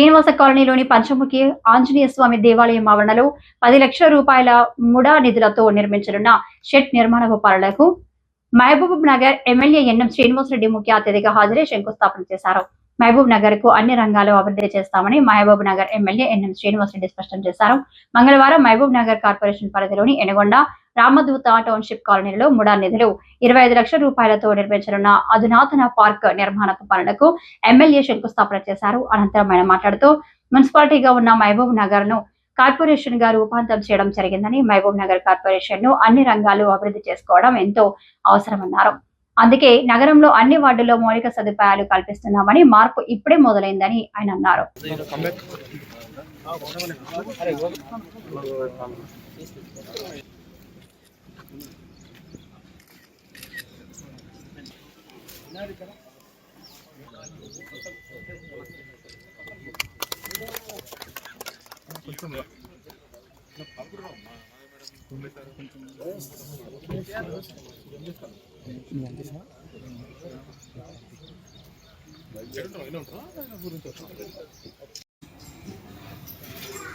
శ్రీనివాస కాలనీలోని పంచముఖి ఆంజనేయ స్వామి దేవాలయం ఆవరణలో పది లక్షల రూపాయల ముడా నిధులతో నిర్మించనున్న షెడ్ నిర్మాణ పనులకు Mahabubnagar MLA N M Srinivasa Reddy ముఖ్య అతిథిగా హాజరై శంకుస్థాపన చేశారు. మహబూబ్ నగర్కు అన్ని రంగాల్లో అభివృద్ధి చేస్తామని Mahabub Nagar MLA N M Srinivasa Reddy స్పష్టం చేశారు. మంగళవారం మహబూబ్ నగర్ కార్పొరేషన్ పరిధిలోని ఎనగొండ రామదూత టౌన్షిప్ కాలనీలో ముడా నిధులు. ఇరవై ఐదు లక్షల రూపాయలతో నిర్మించనున్న అధునాతన పార్క్ నిర్మాణ పనులకు ఎమ్మెల్యే శంకుస్థాపన చేశారు. అనంతరం ఆయన మాట్లాడుతూ మున్సిపాలిటీగా ఉన్న మహబూబ్ నగర్ను కార్పొరేషన్గా రూపాంతరం చేయడం జరిగిందని మహబూబ్ నగర్ కార్పొరేషన్ను అన్ని రంగాలు అభివృద్ధి చేసుకోవడం ఎంతో అవసరమన్నారు. అందుకే నగరంలో అన్ని వార్డుల్లో మౌలిక సదుపాయాలు కల్పిస్తున్నామని మార్పు ఇప్పుడే మొదలైందని ఆయన అన్నారు.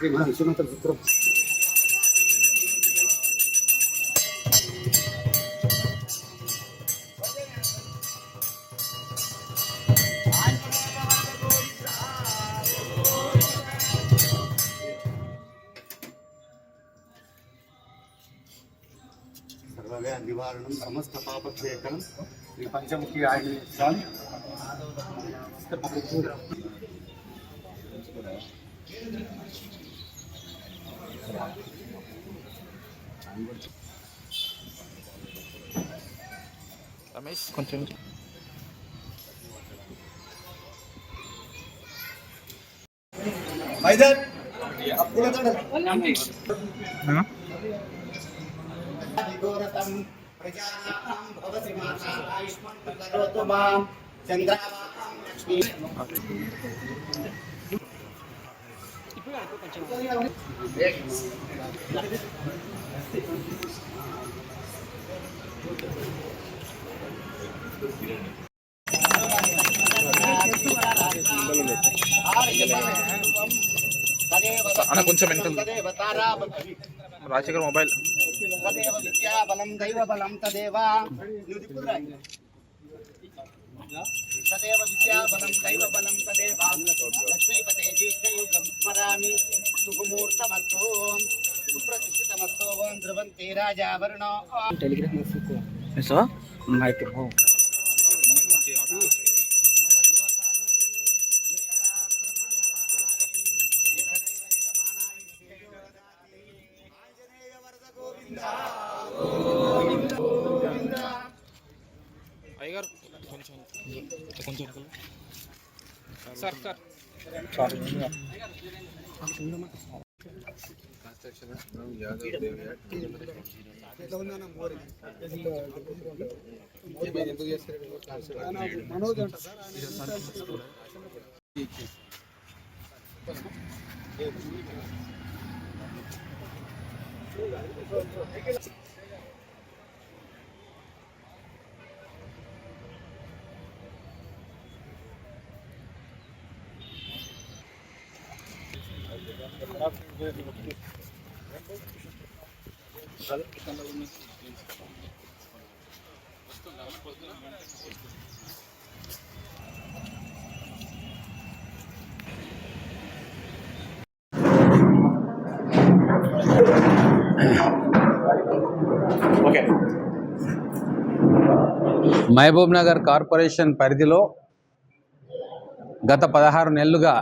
గురించి విశ్వనాథ చిత్రం సర్వవ్యా నివారణం సమస్త పాపక్షేకరం శ్రీ పంచముఖి ఆంజనేయ స్వామి. రమేష్. కొంచెం. మైదాన్. అప్పులతోడ విఘోరతం ప్రజానాం భవతి మాతా ఆయుష్మాన్ కరోతు మాం లక్ష్మీ అన్న కొంచెం రాజశేఖర్ మొబైల్. తదేవ విద్యాబలం దైవబలం తదేవ తదేవ విద్యాబలం దైవబలం తదేవ లక్ష్మీపతే జీష్టయుగం స్మరామి శుభముహూర్తమస్తు సుప్రతిష్ఠితమస్తు ధ్రువంతే రాజావరుణో అయ్యగారు కొంచెం కొంచెం sir. Sir Gracias. Mahabub Nagar corporation పరిధిలో గత పదహారు నెలలుగా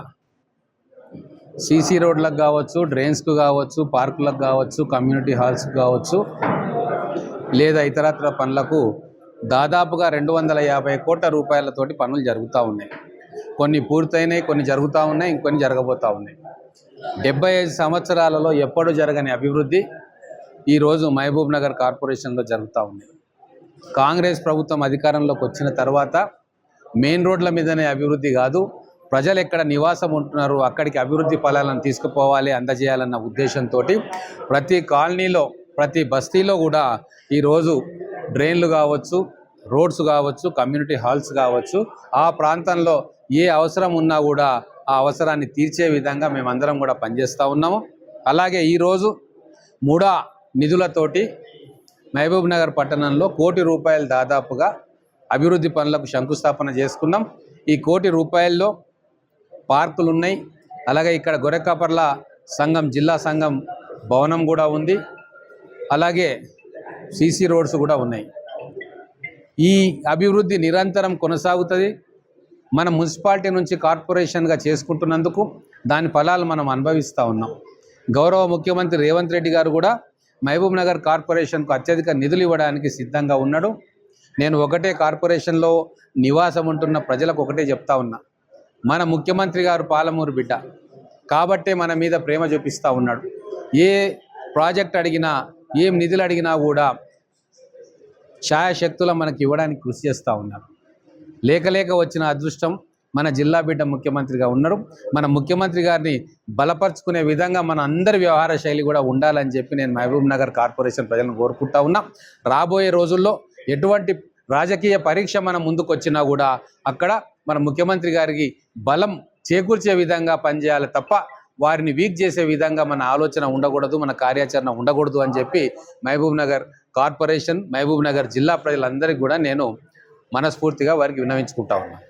సీసీ రోడ్లకు కావచ్చు డ్రైన్స్కు కావచ్చు పార్కులకు కావచ్చు కమ్యూనిటీ హాల్స్కి కావచ్చు లేదా ఇతరత్ర పనులకు దాదాపుగా రెండు వందల యాభై కోట్ల రూపాయలతోటి పనులు జరుగుతూ ఉన్నాయి. కొన్ని పూర్తయినాయి కొన్ని జరుగుతూ ఉన్నాయి ఇంకొన్ని జరగబోతూ ఉన్నాయి. డెబ్బై ఐదు సంవత్సరాలలో ఎప్పుడు జరగని అభివృద్ధి ఈరోజు మహబూబ్ నగర్ కార్పొరేషన్లో జరుగుతూ ఉంది. కాంగ్రెస్ ప్రభుత్వం అధికారంలోకి వచ్చిన తర్వాత మెయిన్ రోడ్ల మీదనే అభివృద్ధి కాదు ప్రజలు ఎక్కడ నివాసం ఉంటున్నారు అక్కడికి అభివృద్ధి ఫలాలను తీసుకుపోవాలి అందజేయాలన్న ఉద్దేశంతో ప్రతి కాలనీలో ప్రతి బస్తీలో కూడా ఈరోజు డ్రైన్లు కావచ్చు రోడ్స్ కావచ్చు కమ్యూనిటీ హాల్స్ కావచ్చు ఆ ప్రాంతంలో ఏ అవసరం ఉన్నా కూడా ఆ అవసరాన్ని తీర్చే విధంగా మేమందరం కూడా పనిచేస్తూ ఉన్నాము. అలాగే ఈరోజు ముడా నిధులతోటి మహబూబ్ నగర్ పట్టణంలో కోటి రూపాయలు దాదాపుగా అభివృద్ధి పనులకు శంకుస్థాపన చేసుకున్నాం. ఈ కోటి రూపాయల్లో పార్కులు ఉన్నాయి. అలాగే ఇక్కడ గొరెకాపర్ల సంఘం జిల్లా సంఘం భవనం కూడా ఉంది. అలాగే సీసీ రోడ్స్ కూడా ఉన్నాయి. ఈ అభివృద్ధి నిరంతరం కొనసాగుతుంది. మన మున్సిపాలిటీ నుంచి కార్పొరేషన్గా చేసుకుంటున్నందుకు దాని ఫలాలు మనం అనుభవిస్తూ ఉన్నాం. గౌరవ ముఖ్యమంత్రి రేవంత్ రెడ్డి గారు కూడా మహబూబ్ నగర్ కార్పొరేషన్కు అత్యధిక నిధులు ఇవ్వడానికి సిద్ధంగా ఉన్నాడు. నేను ఒకటే కార్పొరేషన్లో నివాసం ఉంటున్న ప్రజలకు ఒకటే చెప్తా ఉన్నా. మన ముఖ్యమంత్రి గారు పాలమూరు బిడ్డ. కాబట్టే మన మీద ప్రేమ చూపిస్తూ ఉన్నాడు. ఏ ప్రాజెక్ట్ అడిగినా ఏం నిధులు అడిగినా కూడా ఛాయాశక్తుల మనకి ఇవ్వడానికి కృషి చేస్తూ ఉన్నారు. లేక లేక వచ్చిన అదృష్టం మన జిల్లా బిడ్డ ముఖ్యమంత్రిగా ఉన్నారు. మన ముఖ్యమంత్రి గారిని బలపరుచుకునే విధంగా మన అందరి వ్యవహార శైలి కూడా ఉండాలని చెప్పి నేను మహబూబ్ నగర్ కార్పొరేషన్ ప్రజలను కోరుకుంటా ఉన్నా. రాబోయే రోజుల్లో ఎటువంటి రాజకీయ పరీక్ష మన ముందుకు వచ్చినా కూడా అక్కడ మన ముఖ్యమంత్రి గారికి బలం చేకూర్చే విధంగా పనిచేయాలి తప్ప వారిని వీక్ చేసే విధంగా మన ఆలోచన ఉండకూడదు మన కార్యాచరణ ఉండకూడదు అని చెప్పి మహబూబ్ నగర్ కార్పొరేషన్ మహబూబ్ నగర్ జిల్లా ప్రజలందరికీ కూడా నేను మనస్ఫూర్తిగా వారికి విన్నవించుకుంటా ఉన్నాను